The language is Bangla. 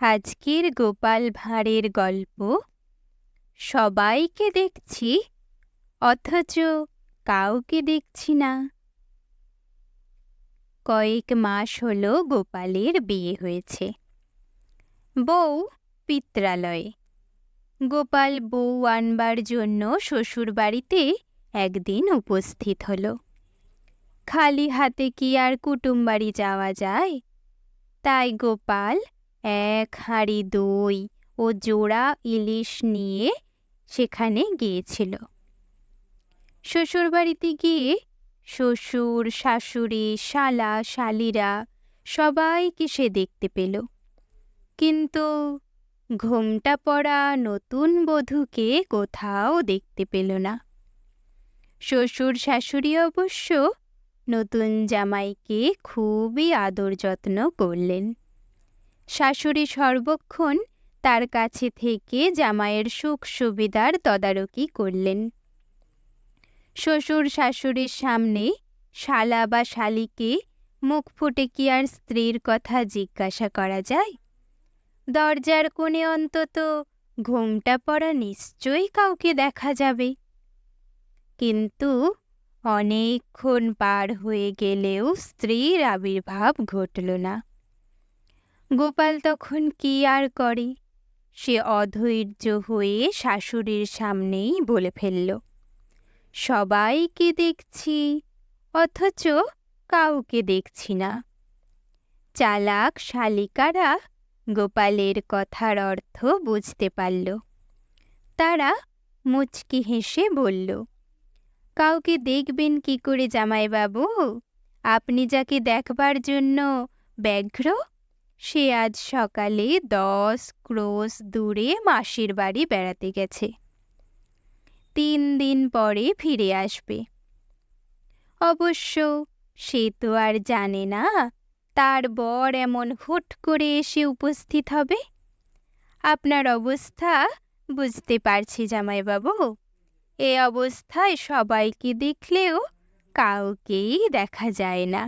আজকের গোপাল ভাঁড়ের গল্প। সবাইকে দেখছি, অথচ কাউকে দেখছি না। কয়েক মাস হলো গোপালের বিয়ে হয়েছে। বউ পিত্রালয়ে। গোপাল বউ আনবার জন্য শ্বশুর বাড়িতে একদিন উপস্থিত হলো। খালি হাতে কি আর কুটুম বাড়ি যাওয়া যায়? তাই গোপাল এক হাঁড়ি দই ও জোড়া ইলিশ নিয়ে সেখানে গিয়েছিল। শ্বশুরবাড়িতে গিয়ে শ্বশুর, শাশুড়ি, শালা, শালিরা সবাইকে সে দেখতে পেল। কিন্তু ঘোমটা পড়া নতুন বধূকে কোথাও দেখতে পেল না। শ্বশুর, শাশুড়ি অবশ্য নতুন জামাইকে খুবই আদর যত্ন করলেন। শাশুড়ি সর্বক্ষণ তার কাছে থেকে জামাইয়ের সুখ সুবিধার তদারকি করলেন। শ্বশুর শাশুড়ির সামনে শালা বা শালিকে মুখ ফুটে কি আর স্ত্রীর কথা জিজ্ঞাসা করা যায়? দরজার কোণে অন্তত ঘুমটা পড়া নিশ্চয়ই কাউকে দেখা যাবে। কিন্তু অনেকক্ষণ পার হয়ে গেলেও স্ত্রীর আবির্ভাব ঘটল না। গোপাল তখন কি আর করে? সে অধৈর্য হয়ে শাশুড়ির সামনেই বলে ফেলল, সবাইকে দেখছি, অথচ কাউকে দেখছি না। চালাক শালিকারা গোপালের কথার অর্থ বুঝতে পারল। তারা মুচকি হেসে বলল, কাউকে দেখবেন কি করে জামাইবাবু? আপনি যাকে দেখবার জন্য ব্যগ্র সে আজ সকালে দশ ক্রোশ দূরে মাসির বাড়ি বেড়াতে গেছে। তিন দিন পরে ফিরে আসবে। অবশ্য সে তো আর জানে না, তার বর এমন হুট করে এসে উপস্থিত হবে। আপনার অবস্থা বুঝতে পারছি জামাইবাবু। এ অবস্থায় সবাইকে দেখলেও কাউকেই দেখা যায় না।